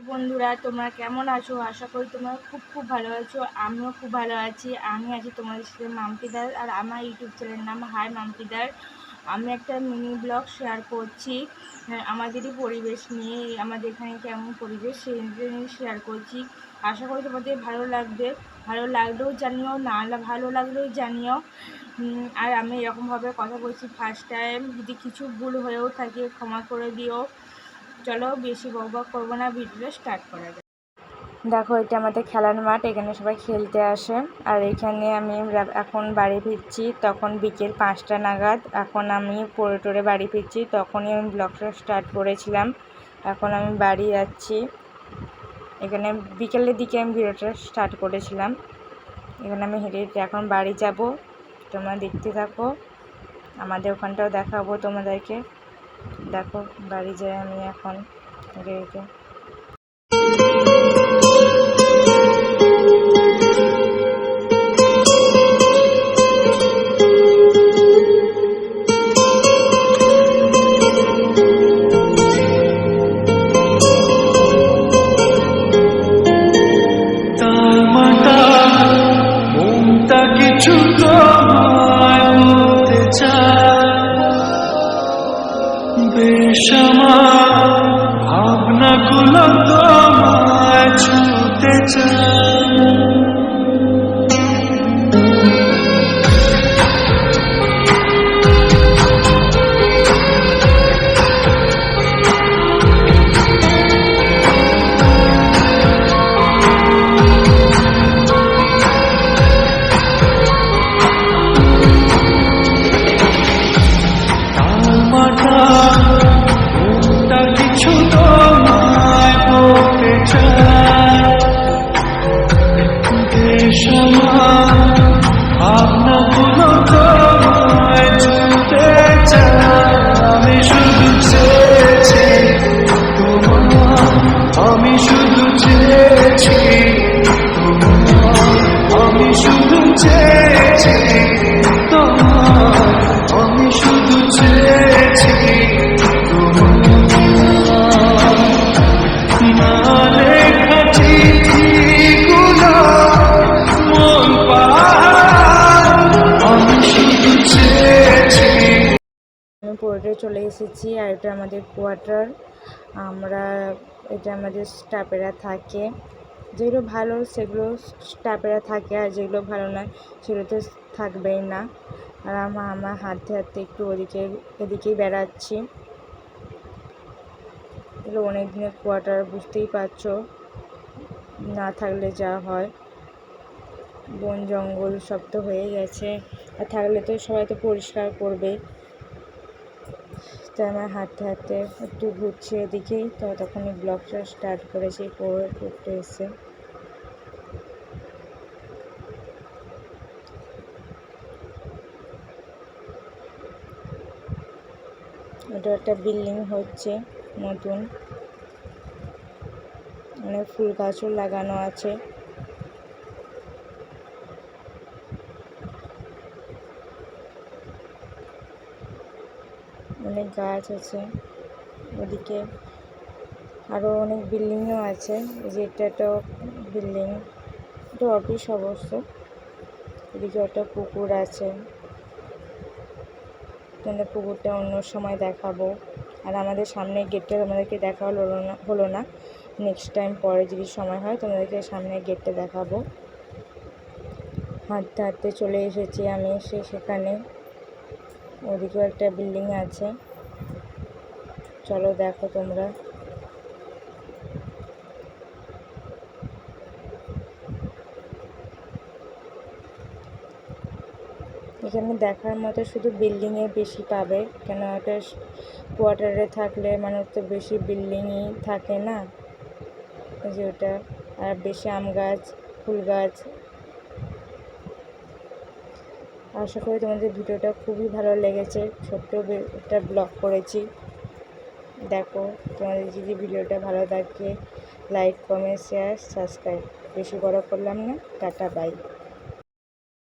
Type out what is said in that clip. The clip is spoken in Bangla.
বন্ধুরা তোমরা কেমন আছো? আশা করি তোমরা খুব খুব ভালো আছো। আমিও খুব ভালো আছি। আমি আছি তোমাদের সাথে মাম্পিদার আর আমার ইউটিউব চ্যানেলের নাম হাই মাম্পিদার আমি একটা মিনি ব্লগ শেয়ার করছি। হ্যাঁ, আমাদেরই পরিবেশ নিয়ে আমাদের এখানে কেমন পরিবেশ সেই নিয়ে শেয়ার করছি। আশা করি তোমাদের ভালো লাগবে। ভালো লাগলেও জানিও না ভালো লাগলেও জানিও। আর আমি এরকমভাবে কথা বলছি ফার্স্ট টাইম যদি কিছু ভুল হয়েও থাকে ক্ষমা করে দিও। চলো বেশি বকবক করব না ভিডিও স্টার্ট করা যাক। দেখো এটা আমাদের খেলার মাঠ, এখানে সবাই খেলতে আসে। আর এখানে আমি এখন বাড়ি ফিরছি, তখন বিকেল পাঁচটা নাগাদ। এখন আমি পড়ে টরে বাড়ি ফিরছি, তখনই আমি ব্লগটা স্টার্ট করেছিলাম। এখন আমি বাড়ি যাচ্ছি। এখানে বিকেলের দিকে আমি ভিডিওটা স্টার্ট করেছিলাম। এখানে আমি হেঁটে হেঁটে এখন বাড়ি যাব। তোমরা দেখতে থাকো। আমাদের ওখানটাও দেখাবো তোমাদেরকে। দেখো বাড়ি যাই আমি এখন হেঁটে ভাবনাগুলো তোমায় ছুতে চায়। পোর্টে চলে এসেছি আর এটা আমাদের কোয়ার্টার। আমরা, এটা আমাদের স্টাফেরা থাকে। যেগুলো ভালো, সেগুলো স্টাফেরা থাকে আর যেগুলো ভালো নয়, সেগুলো তো থাকবেই না। আর আমার আমার হাতে হাতে একটু ওদিকে, এদিকেই বেড়াচ্ছি। এগুলো অনেক দিনের কোয়ার্টার, বুঝতেই পারছ। না থাকলে যা হয়। বন, জঙ্গল সব তো হয়ে গেছে। আর থাকলে তো সবাই তো পরিষ্কার করবে তো আমার হাঁটতে হাঁটতে একটু ঘুরছি এদিকেই তো তখন তখনই ব্লগটা স্টার্ট করেছি করে করতে এসে এটা একটা বিল্ডিং হচ্ছে, নতুন। অনেক ফুল গাছও লাগানো আছে। অনেক গাছ আছে। ওদিকে আরও অনেক বিল্ডিংও আছে। যে এটা একটা বিল্ডিং, এটা অফিস অবশ্য। এদিকে একটা পুকুর আছে। তোমাদের পুকুরটা অন্য সময় দেখাবো। আর আমাদের সামনে গেটটা তোমাদেরকে দেখা হলো না হলো না। নেক্সট টাইম পরে যদি সময় হয় তোমাদেরকে সামনে গেটটা দেখাবো। হাঁটতে হাঁটতে চলে এসেছি আমি, এসে সেখানে ওদিকেও একটা বিল্ডিং আছে। চলো দেখো তোমরা। এখানে দেখার মতো শুধু বিল্ডিংয়ে বেশি পাবে, কেন একটা কোয়ার্টারে থাকলে মানুষ তো বেশি বিল্ডিংই থাকে না। যে ওটা, আর বেশি আম গাছ, ফুল গাছ আশা করি তোমাদের ভিডিওটা খুবই ভালো লেগেছে। ছোট্ট একটা ব্লগ করেছি। দেখো, তোমাদের যদি ভিডিওটা ভালো থাকে লাইক কমেন্ট শেয়ার সাবস্ক্রাইব বেশি বড় করলাম না। Tata bye